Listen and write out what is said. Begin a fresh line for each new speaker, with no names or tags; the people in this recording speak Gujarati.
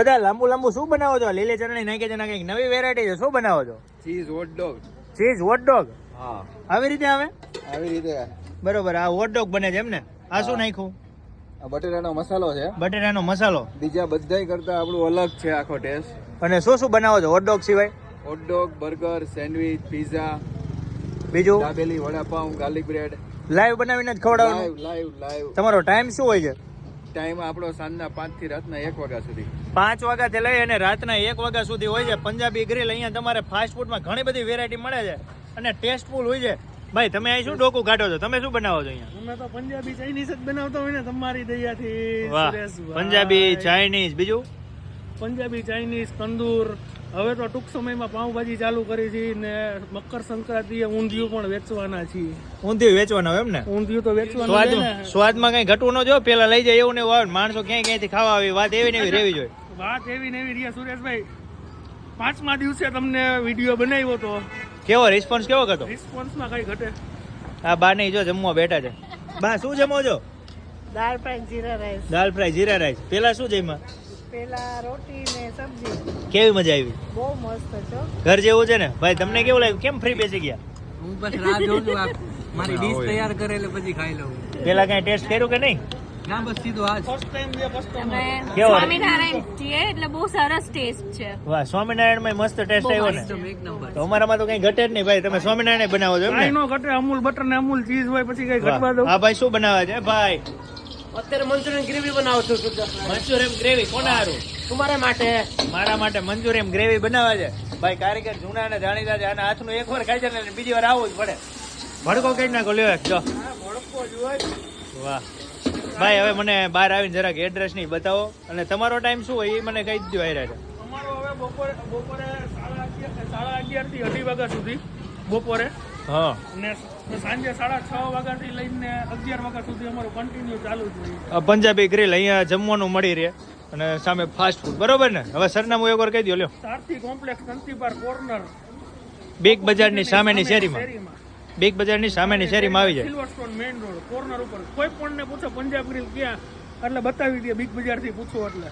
બધા લાંબુ લાંબુ શું બનાવો છો? લીલી ચટણી નાખે છે કંઈક નવી વેરાયટી છે શું બનાવો છો?
Cheese hot dog
cheese hot dog
હા.
આવી રીતે આવે?
આવી રીતે.
બરોબર આ હોટ ડોગ બને છે એમ ને? આ શું નાખ્યું?
આ બટેટાનો મસાલો છે.
બટેટાનો મસાલો.
બીજા બધાય કરતા આપણું અલગ છે આખો ટેસ્ટ
અને શું શું બનાવો છો હોટ ડોગ સિવાય?
Hot dog burger sandwich pizza
બીજું?
Dabeli vada pav garlic bread
live બનાવીને જ ખવડાવવાનું?
લાઈવ લાઈવ
તમારો ટાઈમ શું હોય છે?
ટાઈમ આપણો સાંજના પાંચથી રાતના એક વાગ્યા સુધી.
પાંચ વાગ્યાથી લઈ અને રાતના એક વાગ્યા સુધી હોય છે. પંજાબી ગ્રીલ અહીંયા તમારે ફાસ્ટ ફૂડમાં ઘણી બધી વેરાયટી મળે છે. અને ટેસ્ટફુલ હોય છે. ભાઈ તમે અહીં શું ડોકું કાઢો છો? તમે શું બનાવો છો અહીંયા?
અમે તો પંજાબી ચાઇનીઝ જ બનાવતા હોય ને તમારી દયાથી.
વાહ. પંજાબી ચાઇનીઝ બીજું?
પંજાબી ચાઇનીઝ તંદૂર. હવે તો ટૂંક સમયમાં પાઉંભાજી ચાલુ કરી છે ને મકર સંક્રાંતિએ ઊંધિયું પણ વેચવાના છીએ.
ઊંધિયું વેચવાનું એમ ને?
ઊંધિયું તો વેચવાનું
સ્વાદ
છે
સ્વાદમાં કઈ ઘટવું ન જો પેલા લઈ જાય એવું ને એવું આવે માણસો ક્યાંય ક્યાંયથી ખાવા આવી વાત એવી ને એવી રહેવી જોઈએ.
વાત એવી ને એવી રહ્યા સુરેશભાઈ પાંચમા દિવસે તમને વીડિયો બનાવ્યો તો.
કેવો રિસ્પોન્સ કેવો હતો?
રિસ્પોન્સમાં કઈ ઘટે?
આ બા નહીં જો જમવા બેઠા છે. બા શું જમો છો?
Dal fry jeera rice
dal fry jeera rice પેલા શું જમ્યા?
પેલા રોટી ને સબ્જી.
કેવી મજા આવી?
બહુ મસ્ત છો
ઘર જેવું છે ને? ભાઈ તમને કેવું લાગ્યું? કેમ ફ્રી બેસી ગયા?
હું બસ રાહ જોઉં છું. મારી ડીશ તૈયાર કરે એટલે પછી ખાઈ લઉં.
પેલા કઈ ટેસ્ટ કર્યું કે નહીં?
ના બસ સીધું આ
ફર્સ્ટ ટાઈમ જે કસ્ટમર
અમે
કેવો?
સ્વામિનારાયણ છીએ એટલે બહુ સરસ ટેસ્ટ છે.
વાહ સ્વામિનારાયણમાં મસ્ત ટેસ્ટ આવ્યો ને?
એક નંબર.
તો અમારામાં તો કઈ ઘટે જ નહીં ભાઈ. તમે સ્વામિનારાયણ બનાવો છો એમ ને?
નો ઘટે અમૂલ બટર ને અમૂલ ચીઝ હોય પછી કઈ ઘટવા દો.
આ ભાઈ શું બનાવે છે? ભાઈ
અત્યારે મંચુરિયન ગ્રેવી બનાવું છું
મંચુરિયન ગ્રેવી કોના હારું?
તમારા માટે.
મારા માટે મંચુરિયન ગ્રેવી બનાવે છે ભાઈ કારીગર જૂના ને જાણીતા છે આના હાથનું એક વાર ખાઈ છે ને બીજી વાર આવવું જ પડે. ભડકો કઈ નાખો લ્યો એક જો. વાહ. ભાઈ હવે મને બહાર આવીને જરાક એડ્રેસ નહીં બતાવો. અને તમારો ટાઈમ શું હોય એ મને કહી દો આયરા છે
અમારો હવે બપોરે બપોરે સાડા અગિયાર સાડા અગિયારથી અઢી વાગ્યા સુધી બપોરે.
હા.
ને સાંજે સાડા છ વાગ્યાથી લઈને અગિયાર વાગ્યા સુધી અમારું કન્ટિન્યુ ચાલુ જ હોય
પંજાબી ગ્રીલ અહીંયા જમવાનું મળી રહે અને સામે ફાસ્ટ ફૂડ બરોબર ને? હવે સરનામું એકવાર કહી દો લ્યો.
Sarathi complex Kantipar corner
big બજારની સામેની શેરીમાં. બિગ બજારની સામેની શેરીમાં આવી જાય.
Silver stone main road corner ઉપર. કોઈ પણ ને પૂછો પંજાબ ગ્રીલ ક્યાં? એટલે બતાવી દે બિગ બજારથી પૂછો એટલે.